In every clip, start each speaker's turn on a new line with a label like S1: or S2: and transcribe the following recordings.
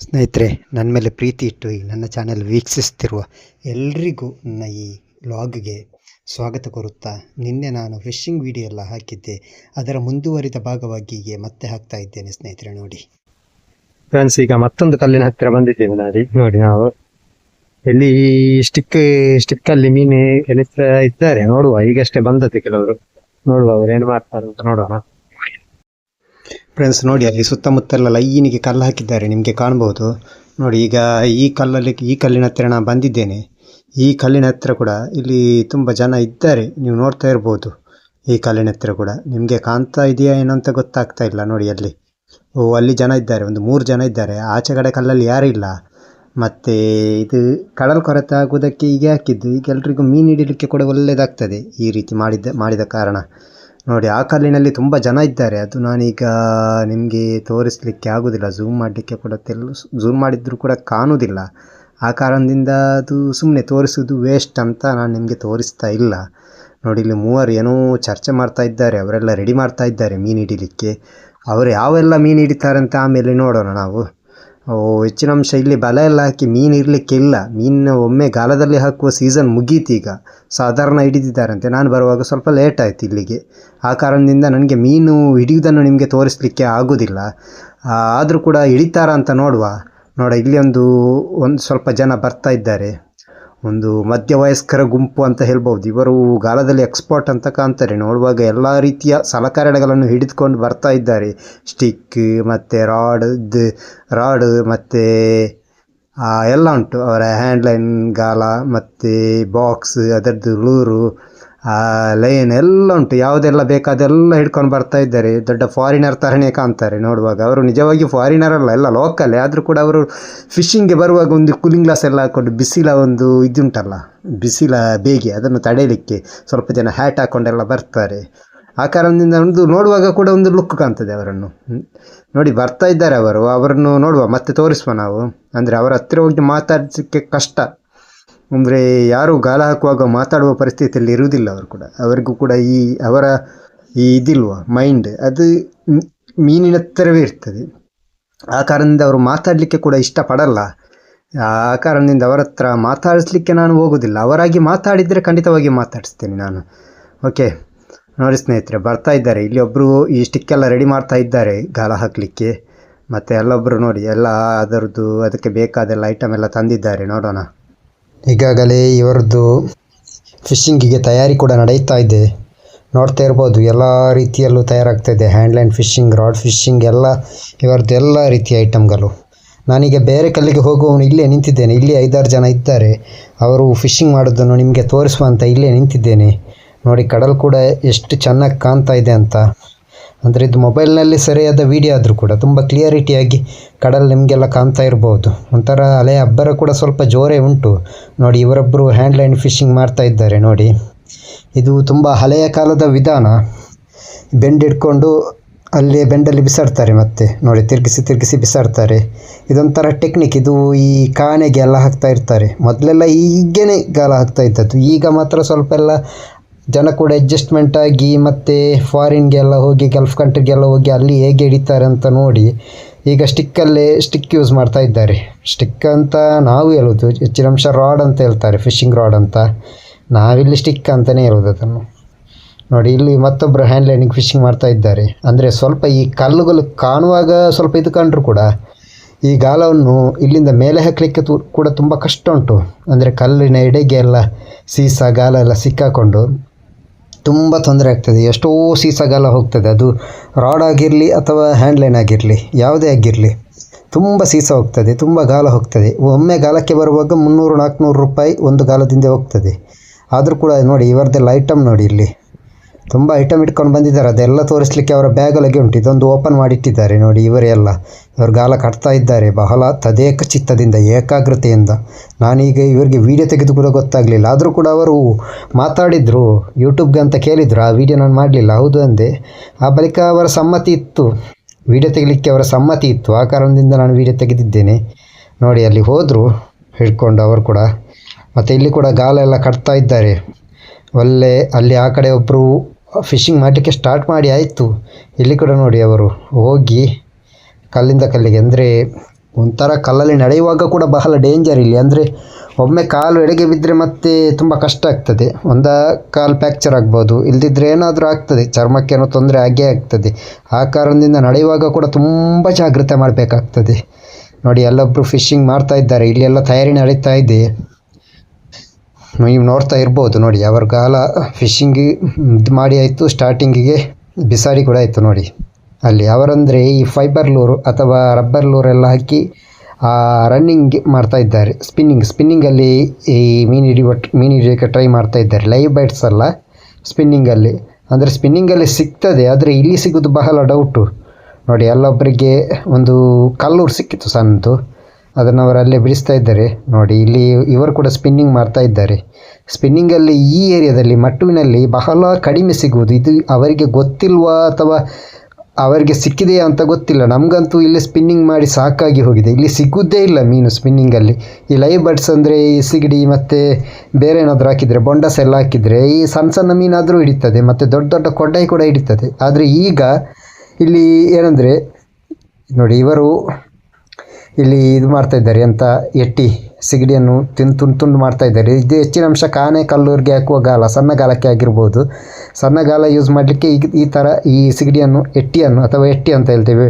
S1: ಸ್ನೇಹಿತರೆ ನನ್ನ ಮೇಲೆ ಪ್ರೀತಿ ಇಟ್ಟು ಈ ನನ್ನ ಚಾನೆಲ್ ವೀಕ್ಷಿಸ್ತಿರುವ ಎಲ್ರಿಗೂ ನನ್ನ ಈ ವ್ಲಾಗ್ಗೆ ಸ್ವಾಗತ ಕೋರುತ್ತಾ, ನಿನ್ನೆ ನಾನು ಫಿಶಿಂಗ್ ವಿಡಿಯೋ ಎಲ್ಲ ಹಾಕಿದ್ದೆ. ಅದರ ಮುಂದುವರಿದ ಭಾಗವಾಗಿ ಹೀಗೆ ಮತ್ತೆ ಹಾಕ್ತಾ ಇದ್ದೇನೆ ಸ್ನೇಹಿತರೆ, ನೋಡಿ.
S2: ಫ್ರೆಂಡ್ಸ್ ಈಗ ಮತ್ತೊಂದು ಕಲ್ಲಿನ ಹತ್ತಿರ ಬಂದಿದ್ದೇವೆ ನಾಡಿ ನೋಡಿ ನಾವು. ಇಲ್ಲಿ ಸ್ಟಿಕ್ ಸ್ಟಿಕ್ ಅಲ್ಲಿ ಮೀನು ಇದ್ದಾರೆ, ನೋಡುವ. ಈಗಷ್ಟೇ ಬಂದದ್ದು ಕೆಲವರು. ನೋಡುವ ಅವ್ರು ಏನು ಮಾಡ್ತಾರೆ ಅಂತ ನೋಡೋಣ.
S1: ಫ್ರೆಂಡ್ಸ್ ನೋಡಿ, ಅಲ್ಲಿ ಸುತ್ತಮುತ್ತಲ ಲೈನಿಗೆ ಕಲ್ಲು ಹಾಕಿದ್ದಾರೆ. ನಿಮಗೆ ಕಾಣ್ಬೋದು. ನೋಡಿ, ಈಗ ಈ ಕಲ್ಲಲ್ಲಿ, ಈ ಕಲ್ಲಿನ ಹತ್ತಿರ ನಾನು ಬಂದಿದ್ದೇನೆ. ಈ ಕಲ್ಲಿನ ಹತ್ತಿರ ಕೂಡ ಇಲ್ಲಿ ತುಂಬ ಜನ ಇದ್ದಾರೆ. ನೀವು ನೋಡ್ತಾ ಇರ್ಬೋದು ಈ ಕಲ್ಲಿನ ಹತ್ತಿರ ಕೂಡ. ನಿಮಗೆ ಕಾಣ್ತಾ ಇದೆಯಾ ಏನೋ ಅಂತ ಗೊತ್ತಾಗ್ತಾ ಇಲ್ಲ ನೋಡಿ ಅಲ್ಲಿ. ಓ, ಅಲ್ಲಿ ಜನ ಇದ್ದಾರೆ. ಒಂದು ಮೂರು ಜನ ಇದ್ದಾರೆ. ಆಚೆ ಕಡೆ ಕಲ್ಲಲ್ಲಿ ಯಾರೂ ಇಲ್ಲ. ಮತ್ತು ಇದು ಕಡಲ್ ಕೊರತೆ ಆಗುವುದಕ್ಕೆ ಹೀಗೆ ಹಾಕಿದ್ದು. ಈಗ ಎಲ್ರಿಗೂ ಮೀನು ಹಿಡಿಲಿಕ್ಕೆ ಕೂಡ ಒಳ್ಳೆಯದಾಗ್ತದೆ ಈ ರೀತಿ ಮಾಡಿದ್ದ, ಮಾಡಿದ ಕಾರಣ. ನೋಡಿ, ಆ ಕಲ್ಲಿನಲ್ಲಿ ತುಂಬ ಜನ ಇದ್ದಾರೆ. ಅದು ನಾನೀಗ ನಿಮಗೆ ತೋರಿಸಲಿಕ್ಕೆ ಆಗೋದಿಲ್ಲ. ಝೂಮ್ ಮಾಡಲಿಕ್ಕೆ ಕೂಡ ತೆಲ್ ಝೂಮ್ ಮಾಡಿದರೂ ಕೂಡ ಕಾಣುವುದಿಲ್ಲ ಆ ಕಾರಣದಿಂದ ಅದು ಸುಮ್ಮನೆ ತೋರಿಸೋದು ವೇಸ್ಟ್ ಅಂತ ನಾನು ನಿಮಗೆ ತೋರಿಸ್ತಾ ಇಲ್ಲ. ನೋಡಿ, ಇಲ್ಲಿ ಮೂವರು ಏನೋ ಚರ್ಚೆ ಮಾಡ್ತಾ ಇದ್ದಾರೆ. ಅವರೆಲ್ಲ ರೆಡಿ ಮಾಡ್ತಾ ಇದ್ದಾರೆ ಮೀನು ಹಿಡಿಲಿಕ್ಕೆ. ಅವರು ಯಾವೆಲ್ಲ ಮೀನು ಹಿಡಿತಾರೆ ಅಂತ ಆಮೇಲೆ ನೋಡೋಣ ನಾವು. ಹೆಚ್ಚಿನ ಅಂಶ ಇಲ್ಲಿ ಬಲೆ ಎಲ್ಲ ಹಾಕಿ ಮೀನು ಇರಲಿಕ್ಕಿಲ್ಲ ಮೀನು ಒಮ್ಮೆ ಗಾಲದಲ್ಲಿ ಹಾಕುವ ಸೀಸನ್ ಮುಗೀತು ಈಗ. ಸಾಧಾರಣ ಹಿಡಿದಿದ್ದಾರಂತೆ. ನಾನು ಬರುವಾಗ ಸ್ವಲ್ಪ ಲೇಟ್ ಆಯಿತು ಇಲ್ಲಿಗೆ. ಆ ಕಾರಣದಿಂದ ನನಗೆ ಮೀನು ಹಿಡಿಯುವುದನ್ನು ನಿಮಗೆ ತೋರಿಸಲಿಕ್ಕೆ ಆಗೋದಿಲ್ಲ. ಆದರೂ ಕೂಡ ಹಿಡಿತಾರ ಅಂತ ನೋಡುವ. ನೋಡ, ಇಲ್ಲಿ ಒಂದು ಒಂದು ಸ್ವಲ್ಪ ಜನ ಬರ್ತಾ ಇದ್ದಾರೆ. ಒಂದು ಮಧ್ಯ ವಯಸ್ಕರ ಗುಂಪು ಅಂತ ಹೇಳ್ಬೋದು. ಇವರು ಗಾಲದಲ್ಲಿ ಎಕ್ಸ್ಪರ್ಟ್ ಅಂತ ಕಾಣ್ತಾರೆ. ನೋಡುವಾಗ ಎಲ್ಲ ರೀತಿಯ ಸಲಕರಣೆಗಳನ್ನು ಹಿಡಿದುಕೊಂಡು ಬರ್ತಾ ಇದ್ದಾರೆ. ಸ್ಟಿಕ್ ಮತ್ತು ರಾಡ್ ರಾಡ್ ಮತ್ತು ಎಲ್ಲ ಉಂಟು. ಅವರ ಹ್ಯಾಂಡ್ಲೈನ್, ಗಾಲ ಮತ್ತು ಬಾಕ್ಸ್, ಅದರದ್ದು ಲೂರು ಲೈನ್ ಎಲ್ಲ ಉಂಟು. ಯಾವುದೆಲ್ಲ ಬೇಕು ಅದೆಲ್ಲ ಹಿಡ್ಕೊಂಡು ಬರ್ತಾ ಇದ್ದಾರೆ. ದೊಡ್ಡ ಫಾರಿನರ್ ಥರನೇ ಕಾಣ್ತಾರೆ ನೋಡುವಾಗ. ಅವರು ನಿಜವಾಗಿ ಫಾರಿನರ್ ಅಲ್ಲ, ಎಲ್ಲ ಲೋಕಲ್ಲೇ ಆದರೂ ಕೂಡ ಅವರು ಫಿಶಿಂಗ್ಗೆ ಬರುವಾಗ ಒಂದು ಕೂಲಿಂಗ್ ಗ್ಲಾಸ್ ಎಲ್ಲ ಹಾಕೊಂಡು ಬಿಸಿಲ ಒಂದು ಇದುಂಟಲ್ಲ, ಬಿಸಿಲ ಬೇಗೆ ಅದನ್ನು ತಡೆಯಲಿಕ್ಕೆ ಸ್ವಲ್ಪ ಜನ ಹ್ಯಾಟ್ ಹಾಕ್ಕೊಂಡೆಲ್ಲ ಬರ್ತಾರೆ. ಆ ಕಾರಣದಿಂದ ಒಂದು ನೋಡುವಾಗ ಕೂಡ ಒಂದು ಲುಕ್ ಕಾಣ್ತದೆ ಅವರನ್ನು. ನೋಡಿ, ಬರ್ತಾ ಇದ್ದಾರೆ ಅವರು. ಅವರನ್ನು ನೋಡುವ, ಮತ್ತೆ ತೋರಿಸುವ ನಾವು. ಅಂದರೆ ಅವರ ಹತ್ತಿರ ಹೋಗಿ ಮಾತಾಡಿಸಲಿಕ್ಕೆ ಕಷ್ಟ. ಅಂದರೆ ಯಾರು ಗಾಳ ಹಾಕುವಾಗ ಮಾತಾಡುವ ಪರಿಸ್ಥಿತಿಯಲ್ಲಿ ಇರುವುದಿಲ್ಲ ಅವರು ಕೂಡ. ಅವರಿಗೂ ಕೂಡ ಈ ಅವರ ಈ ಇದಿಲ್ವ ಮೈಂಡ್ ಅದು ಮೀನಿನ ಹತ್ತಿರವೇ ಇರ್ತದೆ. ಆ ಕಾರಣದಿಂದ ಅವರು ಮಾತಾಡಲಿಕ್ಕೆ ಕೂಡ ಇಷ್ಟಪಡಲ್ಲ. ಆ ಕಾರಣದಿಂದ ಅವರ ಹತ್ರ ಮಾತಾಡಿಸ್ಲಿಕ್ಕೆ ನಾನು ಹೋಗೋದಿಲ್ಲ. ಅವರಾಗಿ ಮಾತಾಡಿದರೆ ಖಂಡಿತವಾಗಿ ಮಾತಾಡಿಸ್ತೇನೆ ನಾನು. ಓಕೆ ನೋಡಿ ಸ್ನೇಹಿತರೆ, ಬರ್ತಾ ಇದ್ದಾರೆ. ಇಲ್ಲಿ ಒಬ್ಬರು ಈ ಸ್ಟಿಕ್ಕೆಲ್ಲ ರೆಡಿ ಮಾಡ್ತಾ ಇದ್ದಾರೆ ಗಾಲ ಹಾಕಲಿಕ್ಕೆ. ಮತ್ತು ಎಲ್ಲೊಬ್ಬರು ನೋಡಿ, ಎಲ್ಲ ಅದರದ್ದು, ಅದಕ್ಕೆ ಬೇಕಾದೆಲ್ಲ ಐಟಮ್ ಎಲ್ಲ ತಂದಿದ್ದಾರೆ. ನೋಡೋಣ. ಈಗಾಗಲೇ ಇವರದ್ದು ಫಿಶಿಂಗಿಗೆ ತಯಾರಿ ಕೂಡ ನಡೆಯುತ್ತಾ ಇದೆ. ನೋಡ್ತಾ ಇರ್ಬೋದು, ಎಲ್ಲ ರೀತಿಯಲ್ಲೂ ತಯಾರಾಗ್ತಾ ಇದೆ. ಹ್ಯಾಂಡ್ಲೈನ್ ಫಿಶಿಂಗ್, ರಾಡ್ ಫಿಶಿಂಗ್, ಎಲ್ಲ ಇವರದ್ದು ಎಲ್ಲ ರೀತಿಯ ಐಟಮ್ಗಳು ನಾನೀಗ ಬೇರೆ ಕಲ್ಲಿಗೆ ಹೋಗುವವನು ಇಲ್ಲೇ ನಿಂತಿದ್ದೇನೆ. ಇಲ್ಲಿ ಐದಾರು ಜನ ಇದ್ದಾರೆ. ಅವರು ಫಿಶಿಂಗ್ ಮಾಡೋದನ್ನು ನಿಮಗೆ ತೋರಿಸುವ ಅಂತ ಇಲ್ಲೇ ನಿಂತಿದ್ದೇನೆ. ನೋಡಿ, ಕಡಲ್ ಕೂಡ ಎಷ್ಟು ಚೆನ್ನಾಗಿ ಕಾಣ್ತಾ ಇದೆ ಅಂತ. ಅಂದರೆ ಇದು ಮೊಬೈಲ್ನಲ್ಲಿ ಸರಿಯಾದ ವಿಡಿಯೋ ಆದರೂ ಕೂಡ ತುಂಬ ಕ್ಲಿಯರಿಟಿಯಾಗಿ ಕಡಲ್ ನಿಮಗೆಲ್ಲ ಕಾಣ್ತಾ ಇರ್ಬೋದು. ಒಂಥರ ಅಲೆ ಅಬ್ಬರ ಕೂಡ ಸ್ವಲ್ಪ ಜೋರೇ ಉಂಟು. ನೋಡಿ ಇವರೊಬ್ಬರು ಹ್ಯಾಂಡ್ಲೈನ್ ಫಿಶಿಂಗ್ ಮಾಡ್ತಾ ಇದ್ದಾರೆ ನೋಡಿ. ಇದು ತುಂಬ ಹಳೆಯ ಕಾಲದ ವಿಧಾನ. ಬೆಂಡ್ ಹಿಡ್ಕೊಂಡು ಅಲ್ಲಿ ಬೆಂಡಲ್ಲಿ ಬಿಸಾಡ್ತಾರೆ ಮತ್ತೆ. ನೋಡಿ, ತಿರುಗಿಸಿ ತಿರುಗಿಸಿ ಬಿಸಾಡ್ತಾರೆ. ಇದೊಂಥರ ಟೆಕ್ನಿಕ್ ಇದು ಈ ಕಾಣೆಗೆ ಎಲ್ಲ ಹಾಕ್ತಾ ಇರ್ತಾರೆ. ಮೊದಲೆಲ್ಲ ಈಗೇನೆ ಗಾಲ ಹಾಕ್ತಾ ಇದ್ದದ್ದು. ಈಗ ಮಾತ್ರ ಸ್ವಲ್ಪ ಎಲ್ಲ ಜನ ಕೂಡ ಅಡ್ಜಸ್ಟ್ಮೆಂಟ್ ಆಗಿ ಮತ್ತು ಫಾರಿನ್ಗೆಲ್ಲ ಹೋಗಿ ಗಲ್ಫ್ ಕಂಟ್ರಿಗೆಲ್ಲ ಹೋಗಿ ಅಲ್ಲಿ ಹೇಗೆ ಹಿಡಿತಾರೆ ಅಂತ ನೋಡಿ ಈಗ ಸ್ಟಿಕ್ಕಲ್ಲೇ ಸ್ಟಿಕ್ ಯೂಸ್ ಮಾಡ್ತಾ ಇದ್ದಾರೆ. ಸ್ಟಿಕ್ ಅಂತ ನಾವು ಹೇಳೋದು, ಹೆಚ್ಚಿನ ಅಂಶ ರಾಡ್ ಅಂತ ಹೇಳ್ತಾರೆ ಫಿಶಿಂಗ್ ರಾಡ್ ಅಂತ. ನಾವಿಲ್ಲಿ ಸ್ಟಿಕ್ ಅಂತಲೇ ಹೇಳೋದು ಅದನ್ನು. ನೋಡಿ, ಇಲ್ಲಿ ಮತ್ತೊಬ್ಬರು ಹ್ಯಾಂಡ್ ಲೈನಿಂಗ್ ಫಿಶಿಂಗ್ ಮಾಡ್ತಾ ಇದ್ದಾರೆ. ಅಂದರೆ ಸ್ವಲ್ಪ ಈ ಕಲ್ಲುಗಳು ಕಾಣುವಾಗ ಸ್ವಲ್ಪ ಇದು ಕಂಡ್ರು ಕೂಡ, ಈ ಗಾಲವನ್ನು ಇಲ್ಲಿಂದ ಮೇಲೆ ಹಾಕಲಿಕ್ಕೆ ಕೂಡ ತುಂಬ ಕಷ್ಟ ಉಂಟು. ಅಂದರೆ ಕಲ್ಲಿನ ಎಡೆಗೆ ಎಲ್ಲ ಸೀಸ, ಗಾಲ ಎಲ್ಲ ಸಿಕ್ಕಾಕೊಂಡು. ತುಂಬ ತೊಂದರೆ ಆಗ್ತದೆ. ಎಷ್ಟೋ ಸೀಸಗಾಲ ಹೋಗ್ತದೆ. ಅದು ರಾಡ್ ಆಗಿರಲಿ ಅಥವಾ ಹ್ಯಾಂಡ್ಲೈನ್ ಆಗಿರಲಿ, ಯಾವುದೇ ಆಗಿರಲಿ, ತುಂಬ ಸೀಸ ಹೋಗ್ತದೆ. ತುಂಬ ಗಾಲ ಹೋಗ್ತದೆ. ಒಮ್ಮೆ ಗಾಲಕ್ಕೆ ಬರುವಾಗ ಮುನ್ನೂರು ನಾಲ್ಕುನೂರು ರೂಪಾಯಿ ಒಂದು ಗಾಲದಿಂದ ಹೋಗ್ತದೆ. ಆದರೂ ಕೂಡ ನೋಡಿ ಇವರದ್ದೆಲ್ಲ ಐಟಮ್ ನೋಡಿ ಇಲ್ಲಿ. ತುಂಬ ಐಟಮ್ ಇಟ್ಕೊಂಡು ಬಂದಿದ್ದಾರೆ. ಅದೆಲ್ಲ ತೋರಿಸ್ಲಿಕ್ಕೆ ಅವರ ಬ್ಯಾಗೊಳಗೆ ಉಂಟು. ಇದೊಂದು ಓಪನ್ ಮಾಡಿಟ್ಟಿದ್ದಾರೆ. ನೋಡಿ ಇವರೆಲ್ಲ ಇವರು ಗಾಲ ಕಟ್ತಾ ಇದ್ದಾರೆ. ಬಹಳ ತದೇಕ ಚಿತ್ತದಿಂದ, ಏಕಾಗ್ರತೆಯಿಂದ. ನಾನೀಗ ಇವರಿಗೆ ವಿಡಿಯೋ ತೆಗೆದು ಕೂಡ ಗೊತ್ತಾಗಲಿಲ್ಲ. ಆದರೂ ಕೂಡ ಅವರು ಮಾತಾಡಿದರು. ಯೂಟ್ಯೂಬ್ಗೆ ಅಂತ ಕೇಳಿದರು. ಆ ವಿಡಿಯೋ ನಾನು ಮಾಡಲಿಲ್ಲ. ಹೌದು ಅಂದೆ. ಆ ಬಳಿಕ ಅವರ ಸಮ್ಮತಿ ಇತ್ತು. ವಿಡಿಯೋ ತೆಗಿಲಿಕ್ಕೆ ಅವರ ಸಮ್ಮತಿ ಇತ್ತು. ಆ ಕಾರಣದಿಂದ ನಾನು ವಿಡಿಯೋ ತೆಗೆದಿದ್ದೇನೆ. ನೋಡಿ, ಅಲ್ಲಿ ಹೋದರು. ಹಿಡ್ಕೊಂಡು ಅವರು ಕೂಡ. ಮತ್ತು ಇಲ್ಲಿ ಕೂಡ ಗಾಲ ಎಲ್ಲ ಕಟ್ತಾ ಇದ್ದಾರೆ. ಒಳ್ಳೆ, ಅಲ್ಲಿ ಆ ಕಡೆ ಒಬ್ಬರು ಫಿಶಿಂಗ್ ಮಾಡಲಿಕ್ಕೆ ಸ್ಟಾರ್ಟ್ ಮಾಡಿ ಆಯಿತು. ಇಲ್ಲಿ ಕೂಡ ನೋಡಿ ಅವರು ಹೋಗಿ ಕಲ್ಲಿಂದ ಕಲ್ಲಿಗೆ. ಅಂದರೆ ಒಂಥರ ಕಲ್ಲಲ್ಲಿ ನಡೆಯುವಾಗ ಕೂಡ ಬಹಳ ಡೇಂಜರ್ ಇಲ್ಲಿ. ಅಂದರೆ ಒಮ್ಮೆ ಕಾಲು ಎಡೆಗೆ ಬಿದ್ದರೆ ಮತ್ತೆ ತುಂಬ ಕಷ್ಟ ಆಗ್ತದೆ. ಒಂದ ಕಾಲು ಫ್ಯಾಕ್ಚರ್ ಆಗ್ಬೋದು. ಇಲ್ದಿದ್ರೆ ಏನಾದರೂ ಆಗ್ತದೆ. ಚರ್ಮಕ್ಕೆ ಏನೋ ತೊಂದರೆ ಆಗೇ ಆಗ್ತದೆ. ಆ ಕಾರಣದಿಂದ ನಡೆಯುವಾಗ ಕೂಡ ತುಂಬ ಜಾಗ್ರತೆ ಮಾಡಬೇಕಾಗ್ತದೆ. ನೋಡಿ ಎಲ್ಲೊಬ್ಬರು ಫಿಶಿಂಗ್ ಮಾಡ್ತಾ ಇದ್ದಾರೆ. ಇಲ್ಲಿ ಎಲ್ಲ ತಯಾರಿ ನಡೀತಾ ಇದೆ. ನೀವು ನೋಡ್ತಾ ಇರ್ಬೋದು ನೋಡಿ, ಅವ್ರ ಗಾಲ ಫಿಶಿಂಗ್ ಇದು ಮಾಡಿ ಆಯಿತು ಸ್ಟಾರ್ಟಿಂಗಿಗೆ ಬಿಸಾಡಿ ಕೂಡ ಆಯಿತು ನೋಡಿ. ಅಲ್ಲಿ ಅವರಂದರೆ ಈ ಫೈಬರ್ ಲೂರು ಅಥವಾ ರಬ್ಬರ್ ಲೂರೆಲ್ಲ ಹಾಕಿ ರನ್ನಿಂಗ್ ಮಾಡ್ತಾ ಇದ್ದಾರೆ. ಸ್ಪಿನ್ನಿಂಗ್ ಸ್ಪಿನ್ನಿಂಗಲ್ಲಿ ಈ ಮೀನು ಹಿಡಿಯುವ, ಮೀನು ಹಿಡಿಯೋಕ್ಕೆ ಟ್ರೈ ಮಾಡ್ತಾ ಇದ್ದಾರೆ. ಲೈವ್ ಬೈಟ್ಸ್ ಅಲ್ಲ ಸ್ಪಿನ್ನಿಂಗಲ್ಲಿ ಅಂದರೆ ಸ್ಪಿನ್ನಿಂಗಲ್ಲಿ ಸಿಗ್ತದೆ, ಆದರೆ ಇಲ್ಲಿ ಸಿಗೋದು ಬಹಳ ಡೌಟು ನೋಡಿ ಎಲ್ಲೊಬ್ಬರಿಗೆ ಒಂದು ಕಲ್ಲೂರು ಸಿಕ್ಕಿತ್ತು ಸಣ್ಣದು. ಅದನ್ನು ಅವರು ಅಲ್ಲೇ ಬಿಡಿಸ್ತಾ ಇದ್ದಾರೆ. ನೋಡಿ, ಇಲ್ಲಿ ಇವರು ಕೂಡ ಸ್ಪಿನ್ನಿಂಗ್ ಮಾಡ್ತಾ ಇದ್ದಾರೆ. ಸ್ಪಿನ್ನಿಂಗಲ್ಲಿ ಈ ಏರಿಯಾದಲ್ಲಿ, ಮಟ್ಟುವಿನಲ್ಲಿ ಬಹಳ ಕಡಿಮೆ ಸಿಗುವುದು. ಇದು ಅವರಿಗೆ ಗೊತ್ತಿಲ್ವಾ ಅಥವಾ ಅವರಿಗೆ ಸಿಕ್ಕಿದೆಯಾ ಅಂತ ಗೊತ್ತಿಲ್ಲ. ನಮಗಂತೂ ಇಲ್ಲಿ ಸ್ಪಿನ್ನಿಂಗ್ ಮಾಡಿ ಸಾಕಾಗಿ ಹೋಗಿದೆ. ಇಲ್ಲಿ ಸಿಗುವುದೇ ಇಲ್ಲ ಮೀನು ಸ್ಪಿನ್ನಿಂಗಲ್ಲಿ ಈ ಲೈವ್ ಬರ್ಡ್ಸ್ ಅಂದರೆ ಈ ಸಿಗಡಿ ಮತ್ತು ಬೇರೆ ಏನಾದರೂ ಹಾಕಿದರೆ, ಬೊಂಡಸ್ ಎಲ್ಲ ಹಾಕಿದರೆ, ಈ ಸಣ್ಣ ಸಣ್ಣ ಮೀನಾದರೂ ಹಿಡಿತದೆ, ಮತ್ತು ದೊಡ್ಡ ದೊಡ್ಡ ಕೊಡ್ಡಾಯಿ ಕೂಡ ಹಿಡಿತದೆ. ಆದರೆ ಈಗ ಇಲ್ಲಿ ಏನಂದರೆ, ನೋಡಿ ಇವರು ಇಲ್ಲಿ ಇದು ಮಾಡ್ತಾ ಇದ್ದಾರೆ ಅಂತ ಎಟ್ಟಿ ಸಿಗಡಿಯನ್ನು ತಿನ್ ತುಂಡು ತುಂಡು ಮಾಡ್ತಾ ಇದ್ದಾರೆ. ಇದು ಹೆಚ್ಚಿನ ಅಂಶ ಕಾನೆ ಕಲ್ಲೂರಿಗೆ ಹಾಕುವ ಗಾಲ, ಸಣ್ಣ ಗಾಲಕ್ಕೆ ಆಗಿರ್ಬೋದು. ಸಣ್ಣ ಗಾಲ ಯೂಸ್ ಮಾಡಲಿಕ್ಕೆ ಈ ಈ ಥರ ಈ ಸಿಗಡಿಯನ್ನು, ಎಟ್ಟಿಯನ್ನು ಅಥವಾ ಎಟ್ಟಿ ಅಂತ ಹೇಳ್ತೇವೆ,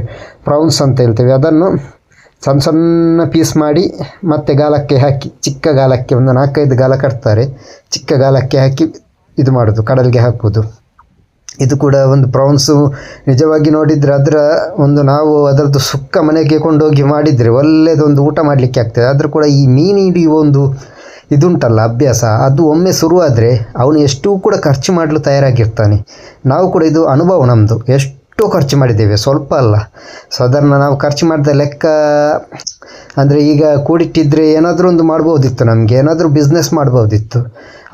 S1: ಪ್ರೌನ್ಸ್ ಅಂತ ಹೇಳ್ತೇವೆ, ಅದನ್ನು ಸಣ್ಣ ಸಣ್ಣ ಪೀಸ್ ಮಾಡಿ ಮತ್ತೆ ಗಾಲಕ್ಕೆ ಹಾಕಿ, ಚಿಕ್ಕ ಗಾಲಕ್ಕೆ ಒಂದು ನಾಲ್ಕೈದು ಗಾಲ ಕಟ್ತಾರೆ. ಚಿಕ್ಕ ಗಾಲಕ್ಕೆ ಹಾಕಿ ಇದು ಮಾಡೋದು, ಕಡಲಿಗೆ ಹಾಕುವುದು. ಇದು ಕೂಡ ಒಂದು ಪ್ರಾನ್ಸು. ನಿಜವಾಗಿ ನೋಡಿದರೆ ಅದರ ಒಂದು ನಾವು ಅದರದ್ದು ಸುಕ್ಕ ಮನೆಗೆ ಕೊಂಡೋಗಿ ಮಾಡಿದರೆ ಒಳ್ಳೆಯದೊಂದು ಊಟ ಮಾಡಲಿಕ್ಕೆ ಆಗ್ತದೆ. ಆದರೂ ಕೂಡ ಈ ಮೀನು ಹಿಡಿಯುವ ಒಂದು ಇದುಂಟಲ್ಲ ಅಭ್ಯಾಸ, ಅದು ಒಮ್ಮೆ ಶುರುವಾದರೆ ಅವನು ಎಷ್ಟು ಕೂಡ ಖರ್ಚು ಮಾಡಲು ತಯಾರಾಗಿರ್ತಾನೆ. ನಾವು ಕೂಡ ಇದು ಅನುಭವ ನಮ್ಮದು ಎಷ್ಟು ಖರ್ಚು ಮಾಡಿದ್ದೇವೆ, ಸ್ವಲ್ಪ ಅಲ್ಲ. ಸಾಧಾರಣ ನಾವು ಖರ್ಚು ಮಾಡಿದ ಲೆಕ್ಕ, ಅಂದರೆ ಈಗ ಕೂಡಿಟ್ಟಿದ್ದರೆ ಏನಾದರೂ ಒಂದು ಮಾಡ್ಬೋದಿತ್ತು ನಮಗೆ, ಏನಾದರೂ ಬಿಸ್ನೆಸ್ ಮಾಡ್ಬೋದಿತ್ತು.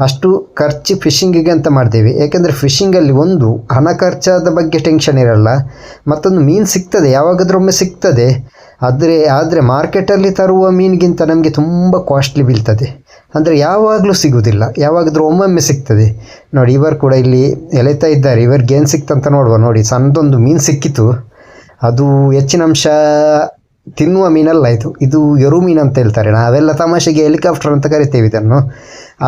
S1: ಅಷ್ಟು ಖರ್ಚು ಫಿಶಿಂಗಿಗೆ ಅಂತ ಮಾಡ್ತೇವೆ ಏಕೆಂದರೆ ಫಿಶಿಂಗಲ್ಲಿ ಒಂದು, ಹಣ ಖರ್ಚಾದ ಬಗ್ಗೆ ಟೆನ್ಷನ್ ಇರಲ್ಲ. ಮತ್ತೊಂದು ಮೀನು ಸಿಗ್ತದೆ ಯಾವಾಗಾದ್ರೊಮ್ಮೆ ಸಿಗ್ತದೆ. ಆದರೆ ಆದರೆ ಮಾರ್ಕೆಟಲ್ಲಿ ತರುವ ಮೀನಿಗಿಂತ ನಮಗೆ ತುಂಬ ಕಾಸ್ಟ್ಲಿ ಬೀಳ್ತದೆ. ಅಂದರೆ ಯಾವಾಗಲೂ ಸಿಗುವುದಿಲ್ಲ ಯಾವಾಗಿದ್ರೂ ಒಮ್ಮೊಮ್ಮೆ ಸಿಗ್ತದೆ. ನೋಡಿ, ಇವರು ಕೂಡ ಇಲ್ಲಿ ಎಳೆತಾ ಇದ್ದಾರೆ. ಇವರಿಗೆ ಏನು ಸಿಕ್ತಂತ ನೋಡುವ. ನೋಡಿ, ಸಣ್ಣದೊಂದು ಮೀನು ಸಿಕ್ಕಿತು. ಅದು ಹೆಚ್ಚಿನ ಅಂಶ ತಿನ್ನುವ ಮೀನಲ್ಲ ಇದು. ಇದು ಎರು ಮೀನು ಅಂತ ಹೇಳ್ತಾರೆ. ನಾವೆಲ್ಲ ತಮಾಷೆಗೆ ಹೆಲಿಕಾಪ್ಟರ್ ಅಂತ ಕರಿತೇವೆ ಇದನ್ನು.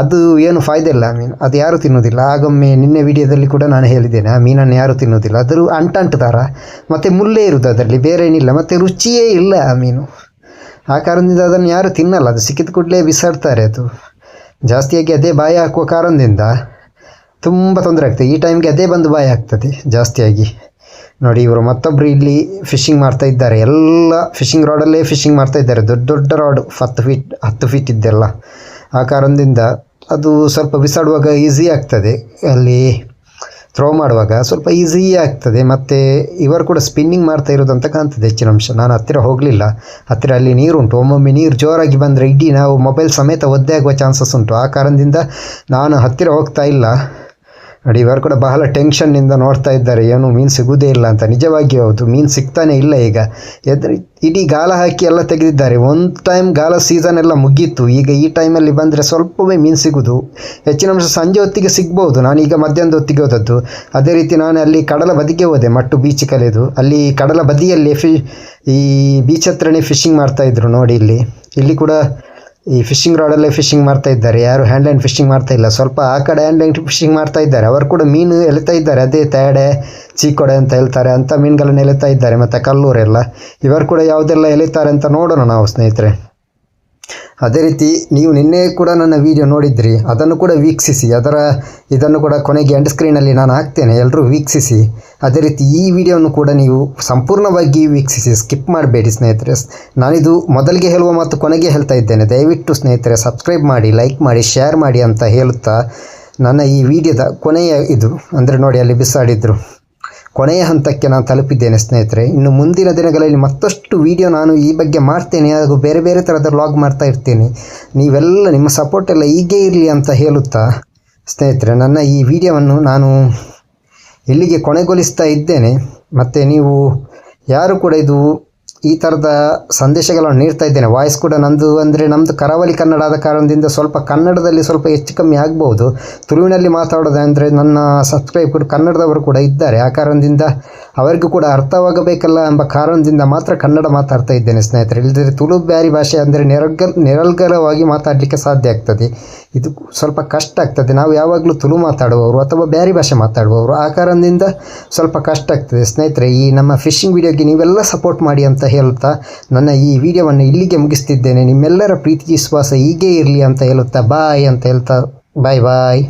S1: ಅದು ಏನು ಫಾಯ್ದೆ ಇಲ್ಲ ಮೀನು. ಅದು ಯಾರು ತಿನ್ನೋದಿಲ್ಲ ಆಗೊಮ್ಮೆ ನಿನ್ನೆ ವಿಡಿಯೋದಲ್ಲಿ ಕೂಡ ನಾನು ಹೇಳಿದ್ದೇನೆ, ಆ ಮೀನನ್ನು ಯಾರು ತಿನ್ನೋದಿಲ್ಲ ಅದರ ಅಂಟಂಟು ಥರ ಮತ್ತು ಮುಳ್ಳೇ ಇರುವುದು ಅದರಲ್ಲಿ. ಬೇರೆ ಏನಿಲ್ಲ ಮತ್ತು ರುಚಿಯೇ ಇಲ್ಲ ಆ ಮೀನು. ಆ ಕಾರಣದಿಂದ ಅದನ್ನು ಯಾರು ತಿನ್ನಲ್ಲ, ಅದು ಸಿಕ್ಕಿದ ಕೂಡಲೇ ಬಿಸಾಡ್ತಾರೆ ಅದು. ಜಾಸ್ತಿಯಾಗಿ ಅದೇ ಬಾಯಿ ಹಾಕುವ ಕಾರಣದಿಂದ ತುಂಬ ತೊಂದರೆ ಆಗ್ತದೆ. ಈ ಟೈಮ್ಗೆ ಅದೇ ಬಂದು ಬಾಯಿ ಆಗ್ತದೆ ಜಾಸ್ತಿಯಾಗಿ. ನೋಡಿ, ಇವರು ಮತ್ತೊಬ್ಬರು ಇಲ್ಲಿ ಫಿಶಿಂಗ್ ಮಾಡ್ತಾ ಇದ್ದಾರೆ. ಎಲ್ಲ ಫಿಶಿಂಗ್ ರಾಡಲ್ಲೇ ಫಿಶಿಂಗ್ ಮಾಡ್ತಾ ಇದ್ದಾರೆ. ದೊಡ್ಡ ದೊಡ್ಡ ರಾಡ್ ಹತ್ತು ಫೀಟ್ ಹತ್ತು ಫೀಟ್ ಇದ್ದೆಲ್ಲ. ಆ ಕಾರಣದಿಂದ ಅದು ಸ್ವಲ್ಪ ಬಿಸಾಡುವಾಗ ಈಸಿ ಆಗ್ತದೆ. ಅಲ್ಲಿ ಥ್ರೋ ಮಾಡುವಾಗ ಸ್ವಲ್ಪ ಈಸಿ ಆಗ್ತದೆ. ಮತ್ತು ಇವರು ಕೂಡ ಸ್ಪಿನ್ನಿಂಗ್ ಮಾಡ್ತಾ ಇರೋದಂತ ಕಾಣ್ತದೆ ಹೆಚ್ಚಿನ ಅಂಶ. ನಾನು ಹತ್ತಿರ ಹೋಗಲಿಲ್ಲ. ಹತ್ತಿರ ಅಲ್ಲಿ ನೀರುಂಟು ಒಮ್ಮೊಮ್ಮೆ ನೀರು ಜೋರಾಗಿ ಬಂದರೆ ಇಡೀ ನಾವು ಮೊಬೈಲ್ ಸಮೇತ ಒದ್ದೆ ಆಗುವ ಚಾನ್ಸಸ್ ಉಂಟು. ಆ ಕಾರಣದಿಂದ ನಾನು ಹತ್ತಿರ ಹೋಗ್ತಾ ಇಲ್ಲ. ನೋಡಿ, ಇವರು ಕೂಡ ಬಹಳ ಟೆನ್ಷನ್ನಿಂದ ನೋಡ್ತಾ ಇದ್ದಾರೆ. ಏನು ಮೀನು ಸಿಗುವುದೇ ಇಲ್ಲ ಅಂತ. ನಿಜವಾಗಿ ಹೌದು, ಮೀನು ಸಿಗ್ತಾನೆ ಇಲ್ಲ ಈಗ. ಎದ್ರೆ, ಇಡೀ ಗಾಲ ಹಾಕಿ ಎಲ್ಲ ತೆಗೆದಿದ್ದಾರೆ. ಒಂದು ಟೈಮ್ ಗಾಲ ಸೀಸನ್ ಎಲ್ಲ ಮುಗೀತು. ಈಗ ಈ ಟೈಮಲ್ಲಿ ಬಂದರೆ ಸ್ವಲ್ಪವೇ ಮೀನು ಸಿಗುವುದು ಹೆಚ್ಚಿನ ಅಂಶ ಸಂಜೆ ಹೊತ್ತಿಗೆ ಸಿಗ್ಬೋದು. ನಾನೀಗ ಮಧ್ಯಾಹ್ನದ ಹೊತ್ತಿಗೆ ಹೋದದ್ದು. ಅದೇ ರೀತಿ ನಾನು ಅಲ್ಲಿ ಕಡಲ ಬದಿಗೆ ಹೋದೆ, ಮಟ್ಟು ಬೀಚ್ ಕಲೆದು. ಅಲ್ಲಿ ಕಡಲ ಬದಿಯಲ್ಲಿ ಫಿ ಈ ಬೀಚ್ ಹತ್ರನೇ ಫಿಶಿಂಗ್ ಮಾಡ್ತಾಯಿದ್ರು ನೋಡಿ ಇಲ್ಲಿ. ಇಲ್ಲಿ ಕೂಡ ಈ ಫಿಶಿಂಗ್ ರಾಡಲ್ಲೇ ಫಿಶಿಂಗ್ ಮಾಡ್ತಾ ಇದ್ದಾರೆ. ಯಾರು ಹ್ಯಾಂಡ್ ಲೈನ್ ಫಿಶಿಂಗ್ ಮಾಡ್ತಾ ಇಲ್ಲ. ಸ್ವಲ್ಪ ಆ ಕಡೆ ಹ್ಯಾಂಡ್ ಲೈನ್ ಫಿಶಿಂಗ್ ಮಾಡ್ತಾ ಇದ್ದಾರೆ. ಅವರು ಕೂಡ ಮೀನು ಎಳಿತಾ ಇದ್ದಾರೆ. ಅದೇ ತೇಡೆ, ಚೀಕೊಡೆ ಅಂತ ಹೇಳ್ತಾರೆ. ಅಂಥ ಮೀನುಗಳನ್ನು ಎಳಿತಾ ಇದ್ದಾರೆ. ಮತ್ತು ಕಲ್ಲೂರೆಲ್ಲ. ಇವರು ಕೂಡ ಯಾವುದೆಲ್ಲ ಎಳಿತಾರೆ ಅಂತ ನೋಡೋಣ ನಾವು ಸ್ನೇಹಿತರೆ. ಅದೇ ರೀತಿ ನೀವು ನಿನ್ನೆ ಕೂಡ ನನ್ನ ವಿಡಿಯೋ ನೋಡಿದ್ರಿ. ಅದನ್ನು ಕೂಡ ವೀಕ್ಷಿಸಿ. ಅದರ ಇದನ್ನು ಕೂಡ ಕೊನೆಗೆ ಎಂಡ್ ಸ್ಕ್ರೀನಲ್ಲಿ ನಾನು ಹಾಕ್ತೇನೆ. ಎಲ್ಲರೂ ವೀಕ್ಷಿಸಿ. ಅದೇ ರೀತಿ ಈ ವಿಡಿಯೋವನ್ನು ಕೂಡ ನೀವು ಸಂಪೂರ್ಣವಾಗಿ ವೀಕ್ಷಿಸಿ. ಸ್ಕಿಪ್ ಮಾಡಬೇಡಿ ಸ್ನೇಹಿತರೆ. ನಾನಿದು ಮೊದಲಿಗೆ ಹೇಳುವ ಮತ್ತು ಕೊನೆಗೆ ಹೇಳ್ತಾ ಇದ್ದೇನೆ. ದಯವಿಟ್ಟು ಸ್ನೇಹಿತರೆ ಸಬ್ಸ್ಕ್ರೈಬ್ ಮಾಡಿ ಲೈಕ್ ಮಾಡಿ ಶೇರ್ ಮಾಡಿ ಅಂತ ಹೇಳುತ್ತಾ ನನ್ನ ಈ ವಿಡಿಯೋದ ಕೊನೆಯ ಇದು, ಅಂದರೆ ನೋಡಿ ಅಲ್ಲಿ ಬಿಸಾಡಿದ್ರು. ಕೊನೆಯ ಹಂತಕ್ಕೆ ನಾನು ತಲುಪಿದ್ದೇನೆ, ಸ್ನೇಹಿತರೆ. ಇನ್ನು ಮುಂದಿನ ದಿನಗಳಲ್ಲಿ ಮತ್ತಷ್ಟು ವಿಡಿಯೋ ನಾನು ಈ ಬಗ್ಗೆ ಮಾಡ್ತೇನೆ. ಹಾಗೂ ಬೇರೆ ಬೇರೆ ಥರದ ವ್ಲಾಗ್ ಮಾಡ್ತಾ ಇರ್ತೀನಿ. ನೀವೆಲ್ಲ ನಿಮ್ಮ ಸಪೋರ್ಟ್ ಎಲ್ಲ ಹೀಗೆ ಇರಲಿ ಅಂತ ಹೇಳುತ್ತಾ, ಸ್ನೇಹಿತರೆ, ನನ್ನ ಈ ವಿಡಿಯೋವನ್ನು ನಾನು ಇಲ್ಲಿಗೆ ಕೊನೆಗೊಳಿಸ್ತಾ ಇದ್ದೇನೆ. ಮತ್ತು ನೀವು ಯಾರು ಕೂಡ ಇದು ಈ ಥರದ ಸಂದೇಶಗಳನ್ನು ನೀಡ್ತಾ ಇದ್ದೇನೆ. ವಾಯ್ಸ್ ಕೂಡ ನಂದು ಅಂದರೆ ನಮ್ಮದು ಕರಾವಳಿ ಕನ್ನಡ ಆದ ಕಾರಣದಿಂದ ಸ್ವಲ್ಪ ಕನ್ನಡದಲ್ಲಿ ಸ್ವಲ್ಪ ಹೆಚ್ಚು ಕಮ್ಮಿ ಆಗ್ಬೋದು ತುಳುವಿನಲ್ಲಿ ಮಾತಾಡೋದು ಅಂದರೆ ನನ್ನ ಸಬ್ಸ್ಕ್ರೈಬರ್ ಕನ್ನಡದವರು ಕೂಡ ಇದ್ದಾರೆ. ಆ ಕಾರಣದಿಂದ ಅವರಿಗೂ ಕೂಡ ಅರ್ಥವಾಗಬೇಕಲ್ಲ ಎಂಬ ಕಾರಣದಿಂದ ಮಾತ್ರ ಕನ್ನಡ ಮಾತಾಡ್ತಾ ಇದ್ದೇನೆ ಸ್ನೇಹಿತರೆ. ಇಲ್ಲದಿದ್ದರೆ ತುಳು ಬ್ಯಾರಿ ಭಾಷೆ ಅಂದರೆ ನಿರರ್ಗ ನಿರಲ್ಕರವಾಗಿ ಮಾತಾಡಲಿಕ್ಕೆ ಸಾಧ್ಯ ಆಗ್ತದೆ. ಇದು ಸ್ವಲ್ಪ ಕಷ್ಟ ಆಗ್ತದೆ. ನಾವು ಯಾವಾಗಲೂ ತುಳು ಮಾತಾಡುವವರು ಅಥವಾ ಬ್ಯಾರಿ ಭಾಷೆ ಮಾತಾಡುವವರು. ಆ ಕಾರಣದಿಂದ ಸ್ವಲ್ಪ ಕಷ್ಟ ಆಗ್ತದೆ. ಸ್ನೇಹಿತರೆ, ಈ ನಮ್ಮ ಫಿಶಿಂಗ್ ವಿಡಿಯೋಗೆ ನೀವೆಲ್ಲ ಸಪೋರ್ಟ್ ಮಾಡಿ ಅಂತ ಹೇಳ್ತಾ ನನ್ನ ಈ ವಿಡಿಯೋವನ್ನು ಇಲ್ಲಿಗೆ ಮುಗಿಸ್ತಿದ್ದೇನೆ. ನಿಮ್ಮೆಲ್ಲರ ಪ್ರೀತಿ, ವಿಶ್ವಾಸ ಹೀಗೆ ಇರಲಿ ಅಂತ ಹೇಳುತ್ತಾ ಬಾಯ್ ಅಂತ ಹೇಳ್ತಾ, ಬಾಯ್ ಬಾಯ್.